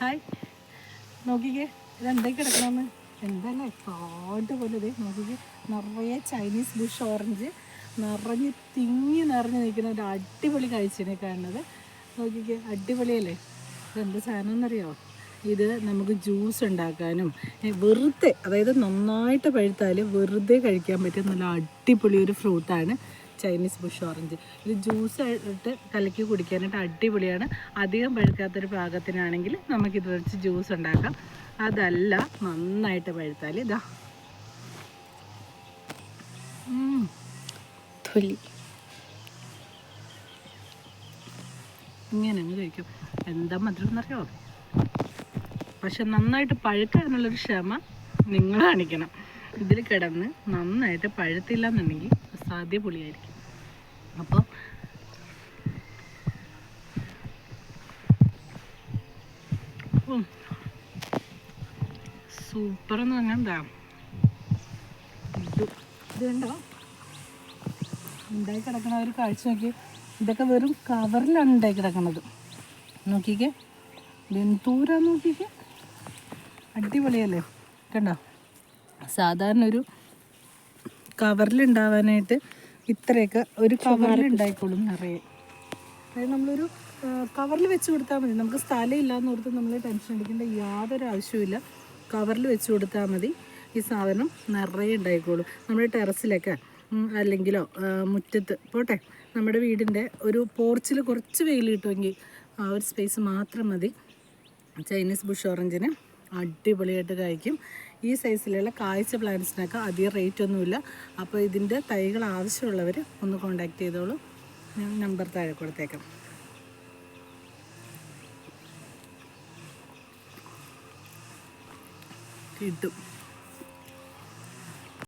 Hi. നോക്കിക്കേ ഇതെന്തായി കിടക്കണമെന്ന് എന്തല്ല കാട് പോലെ ഇതേ നോക്കിക്കേ. നിറയെ ചൈനീസ് ബുഷ് ഓറഞ്ച് നിറഞ്ഞ് തിങ്ങി നിറഞ്ഞ് നിൽക്കുന്ന ഒരു അടിപൊളി കാഴ്ചനെ കാണുന്നത്. നോക്കിക്കേ അടിപൊളിയല്ലേ? ഇതെന്ത് സാധനം എന്നറിയോ ഇത് നമുക്ക് ജ്യൂസ് ഉണ്ടാക്കാനും വെറുതെ അതായത് നന്നായിട്ട് പഴുത്താൽ വെറുതെ കഴിക്കാൻ പറ്റിയ നല്ല അടിപൊളി ഒരു ഫ്രൂട്ടാണ് ചൈനീസ് ബുഷ് ഓറഞ്ച്. ഇത് ജ്യൂസ് ഇട്ട് കലക്കി കുടിക്കാനായിട്ട് അടിപൊളിയാണ്. അധികം പഴുക്കാത്തൊരു പാകത്തിനാണെങ്കിൽ നമുക്കിത് വെച്ച് ജ്യൂസ് ഉണ്ടാക്കാം. അതല്ല നന്നായിട്ട് പഴുത്താൽ ഇതാ. തൊലി. ഇങ്ങനെ അങ്ങ് കഴിക്കും. എന്താ മധുരം എന്നറിയോ? പക്ഷെ നന്നായിട്ട് പഴുക്കാനുള്ളൊരു ക്ഷമ നിങ്ങൾ കാണിക്കണം. ഇതിൽ കിടന്ന് നന്നായിട്ട് പഴുത്തില്ല എന്നുണ്ടെങ്കിൽ സാധ്യ പൊളിയായിരിക്കും അപ്പോൾ സൂപ്പർ എന്ന് പറഞ്ഞാൽ എന്താ? ഇത് ഇത് കണ്ടോ? ഉണ്ടായി കിടക്കണ ഒരു കാഴ്ച നോക്കി ഇതൊക്കെ വെറും കവറിലാണ് ഉണ്ടായി കിടക്കണത്. നോക്കിക്കേ. വെന്തൂര നോക്കിക്കേ. അടിപൊളിയല്ലേ? കണ്ടോ? സാധാരണ ഒരു കവറിലുണ്ടാവാനായിട്ട് ഇത്രയൊക്കെ ഒരു കവറിൽ ഉണ്ടായിക്കോളും നിറയെ. അതായത് നമ്മളൊരു കവറിൽ വെച്ച് കൊടുത്താൽ മതി. നമുക്ക് സ്ഥലം ഇല്ലാന്ന് ഓർത്ത് നമ്മൾ ടെൻഷൻ അടിക്കേണ്ട യാതൊരു ആവശ്യവുമില്ല കവറിൽ വെച്ച് കൊടുത്താൽ മതി. ഈ സാധനം നിറയെ ഉണ്ടായിക്കോളും. നമ്മുടെ ടെറസിലൊക്കെ അല്ലെങ്കിലോ മുറ്റത്ത് പോട്ടെ നമ്മുടെ വീടിന്റെ ഒരു പോർച്ചിൽ കുറച്ച് വെയിൽ കിട്ടുമെങ്കിൽ ആ ഒരു സ്പേസ് മാത്രം മതി. ചൈനീസ് ബുഷ് ഓറഞ്ചിന് അടിപൊളിയായിട്ട് കായ്ക്കും. ഈ സൈസിലുള്ള കാഴ്ച പ്ലാന്റ്സിനൊക്കെ അധികം റേറ്റ് ഒന്നുമില്ല. അപ്പോൾ ഇതിന്റെ തൈകൾ ആവശ്യമുള്ളവർ ഒന്ന് കോണ്ടാക്ട് ചെയ്തോളൂ. നമ്പർ താഴെ കൊടുത്തേക്കാം. കിട്ടും.